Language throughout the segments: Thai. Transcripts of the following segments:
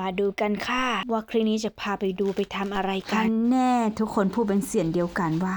มาดูกันค่ะ ว่าคลิปนี้จะพาไปดูไปทำอะไรกักันน แน่ทุกคนพูดเป็นเสียงเดียวกันว่า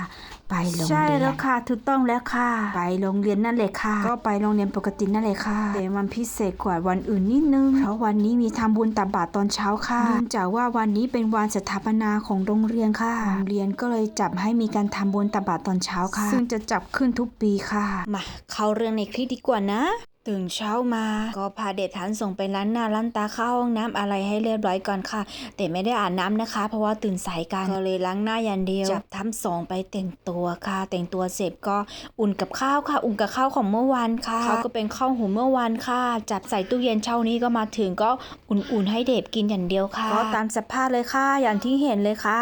ไปโรงเรียน ใช่แล้วค่ะถูกต้องแล้วค่ะ ไปโรงเรียนนั่นเลยค่ะ ก็ไปโรงเรียนปกตินั่นเลยค่ะ แต่วันพิเศษกว่าวันอื่นนิดนึง เพราะวันนี้มีทำบุญตักบาตรตอนเช้าค่ะเนื่องจากว่าวันนี้เป็นวันสถาปนาของโรงเรียนค่ะ โรงเรียนก็เลยจับให้มีการทำบุญตักบาตรตอนเช้าค่ะ ซึ่งจะจับขึ้นทุกปีค่ะ มาเข้าเรื่องในคลิปดีกว่านะ ตื่นเช้ามาก็พาเด็กทันส่งไปร้านหน้าร้านตาเข้าห้องน้ำอะไรให้เรียบร้อยก่อนค่ะ แต่ไม่ได้อาบน้ำนะคะ เพราะว่าตื่นสายกันก็เลยล้างหน้าอย่างเดียวจับทั้งสองไปแต่งตัวค่ะ แต่งตัวเสร็จก็อุ่นกับข้าวค่ะ อุ่นกับข้าวของเมื่อวานค่ะข้าวก็เป็นข้าวหุงเมื่อวานค่ะ จับใส่ตู้เย็นเช้านี้ก็มาถึงก็อุ่นๆให้เด็กกินอย่างเดียวค่ะก็ตามสภาพเลยค่ะอย่างที่เห็นเลยค่ะ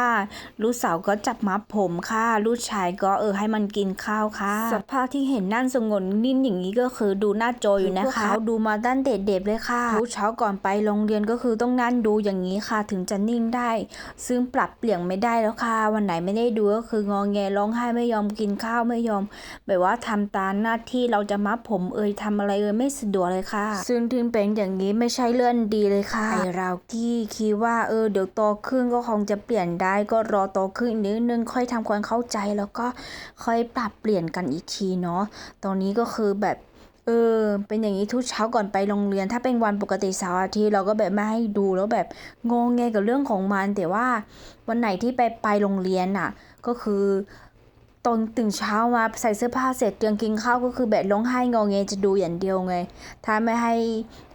ลูกสาวก็จับมัดผมค่ะ ลูกชายก็เออให้มันกินข้าวค่ะ สภาพที่เห็นนั่นสงนนิ่งอย่างนี้ก็คือดูหน้าจออยู่นะคะเขาดูมาด้านเด็กๆเลยค่ะทุกเช้าก่อนไปโรงเรียนก็คือต้องนั่งดูอย่างนี้ค่ะ ถึงจะนิ่งได้ ซึ่งปรับเปลี่ยนไม่ได้แล้วค่ะ วันไหนไม่ได้ดูก็คืองอแงร้องไห้ไม่ยอมกินข้าวไม่ยอม แบบว่าทำตามหน้าที่เราจะมัดผมเอ่ยทำอะไรเอ่ยไม่สะดวกเลยค่ะ ซึ่งถึงเป็นอย่างนี้ไม่ใช่เลื่อนดีเลยค่ะไอเราที่คิดว่าเออเดี๋ยวโตขึ้นก็คงจะเปลี่ยนได้ก็รอโตขึ้นอีกนิดนึงค่อยทำความเข้าใจแล้วก็ค่อยปรับเปลี่ยนกันอีกทีเนาะตอนนี้ก็คือแบบ เออ เป็นอย่างนี้ทุกเช้าก่อนไปโรงเรียน ถ้าเป็นวันปกติเสาร์อาทิตย์เราก็แบบไม่ให้ดูแล้วแบบงงแงกับเรื่องของมัน แต่ว่าวันไหนที่ไปไปโรงเรียนอะ ก็คือตอนตื่นเช้ามาใส่เสื้อผ้าเสร็จเตรียมกินข้าวก็คือแบบร้องไห้งอแงจะดูอย่างเดียวไง ถ้าไม่ให้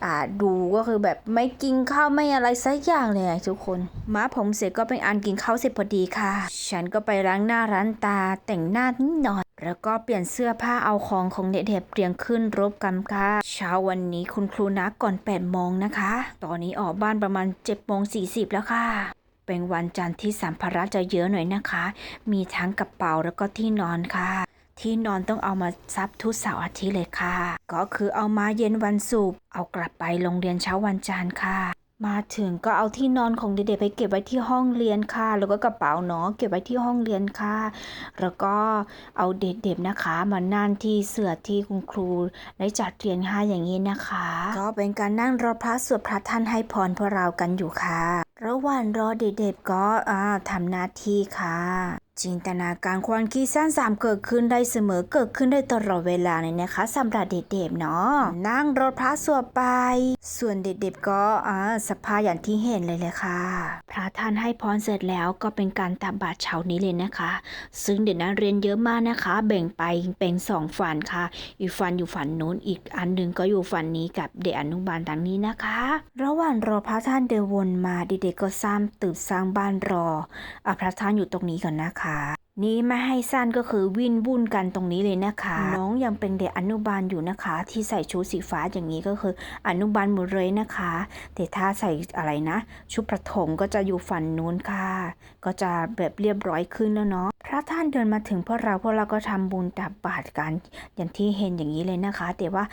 อ่าดูก็คือแบบไม่กินข้าวไม่อะไรสักอย่างเลยทุกคนม้าผมเสร็จก็เป็นอันกินข้าวเสร็จพอดีค่ะ ฉันก็ไปล้างหน้าร้านตาแต่งหน้านิดหน่อย แล้วก็เปลี่ยนเสื้อผ้าเอาของของเด็กๆเรียงขึ้นรบกันค่ะ เช้าวันนี้คุณครูนัดก่อน8โมงนะคะ ตอนนี้ออกบ้านประมาณ7โมง40 แล้วค่ะ เป็นวันจันทร์ที่สัมภาระจะเยอะหน่อยนะคะ มีทั้งกระเป๋าแล้วก็ที่นอนค่ะ ที่นอนต้องเอามาซับทุกเสาร์อาทิตย์เลยค่ะ ก็คือเอามาเย็นวันศุกร์เอากลับไปโรงเรียนเช้าวันจันทร์ค่ะ มาถึงก็เอาที่นอนของเด็กๆไปเก็บไว้ที่ห้องเรียนค่ะ แล้วก็กระเป๋าเนาะเก็บไว้ที่ห้องเรียนค่ะ แล้วก็เอาเด็กๆนะคะ มานั่งที่เสื่อที่คุณครูได้จัดเรียนให้อย่างนี้นะคะ ก็เป็นการนั่งรอพระสวดพระท่านให้พรพวกเรากันอยู่ค่ะ ระหว่างรอเด็กๆก็อ่าทำหน้าที่ค่ะ จินตนาการความคิดสร้างสรรค์เกิดขึ้นได้เสมอเกิดขึ้นได้ตลอดเวลาเลยนะคะสำหรับเด็กๆเนาะนั่งรถพระสวดไป ส่วนเด็กๆก็อ่าสภาพอย่างที่เห็นเลยเลยค่ะ พระท่านให้พรเสร็จแล้วก็เป็นการตับบาตรเช้านี้เลยนะคะ ซึ่งเด็กนักเรียนเยอะมากนะคะ แบ่งไปเป็นสองฝันค่ะ อีกฝันอยู่ฝันนู้นอีกอันหนึ่งก็อยู่ฝันนี้กับเด็กอนุบาลดังนี้นะคะ ระหว่างรอพระท่านเดินวนมาเด็กๆก็สร้างตึกสร้างบ้านรออะพระท่านอยู่ตรงนี้ก่อนนะคะนี้ไม่ให้สั้นก็คือวิ่นวุ่นกันตรงนี้เลยนะคะ น้องยังเป็นเด็กอนุบาลอยู่นะคะ ที่ใส่ชุดสีฟ้าอย่างนี้ก็คืออนุบาลหมดเลยนะคะ แต่ถ้าใส่อะไรนะ ชุดประถมก็จะอยู่ฝั่งนู้นค่ะ ก็จะแบบเรียบร้อยขึ้นแล้วเนาะพระท่านเดินมาถึงพวกเราพวกเราก็ทำบุญตับบาตรกัน อย่างที่เห็นอย่างนี้เลยนะคะ แต่ว่า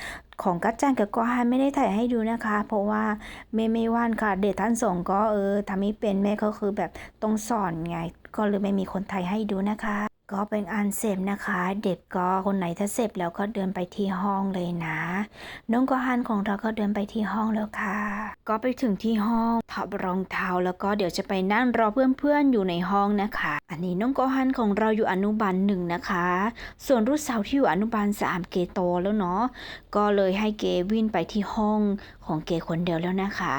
ของกัจจันกับก็ไม่ได้ถ่ายให้ดูนะคะ เพราะว่าแม่ไม่ว่านค่ะ เด็กท่านส่งก็เออทำไม่เป็นแม่ก็คือแบบต้องสอนไง ก็เลยไม่มีคนไทยให้ดูนะคะ ก็เป็นอันเสร็จนะคะ เด็กก็คนไหนถ้าเสร็จแล้วก็เดินไปที่ห้องเลยนะ น้องก็ฮันของเราก็เดินไปที่ห้องแล้วค่ะ ก็ไปถึงที่ห้องถอดรองเท้าแล้วก็เดี๋ยวจะไปนั่งรอเพื่อนๆอยู่ในห้องนะคะ อันนี้น้องก็ฮันของเราอยู่อนุบาลหนึ่งนะคะ ส่วนรุ่นสาวที่อยู่อนุบาลสามเกโตแล้วเนาะก็เลยให้เกวินไปที่ห้องของเกคนเดียวแล้วนะคะ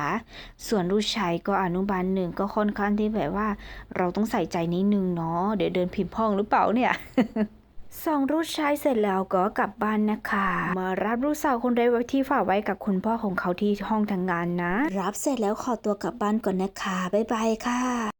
ส่วนลูกชายก็อนุบาลหนึ่งก็ค่อนข้างที่แบบว่า เราต้องใส่ใจนิดนึงเนาะเดี๋ยวเดินผิดห้องหรือเปล่าเนี่ยส่งรูดใช้เสร็จแล้วก็กลับบ้านนะคะ มารับลูกสาวคนเล็กไว้ที่ฝากไว้กับคุณพ่อของเขาที่ห้องทำงานนะ รับเสร็จแล้วขอตัวกลับบ้านก่อนนะคะ บ๊ายบายค่ะ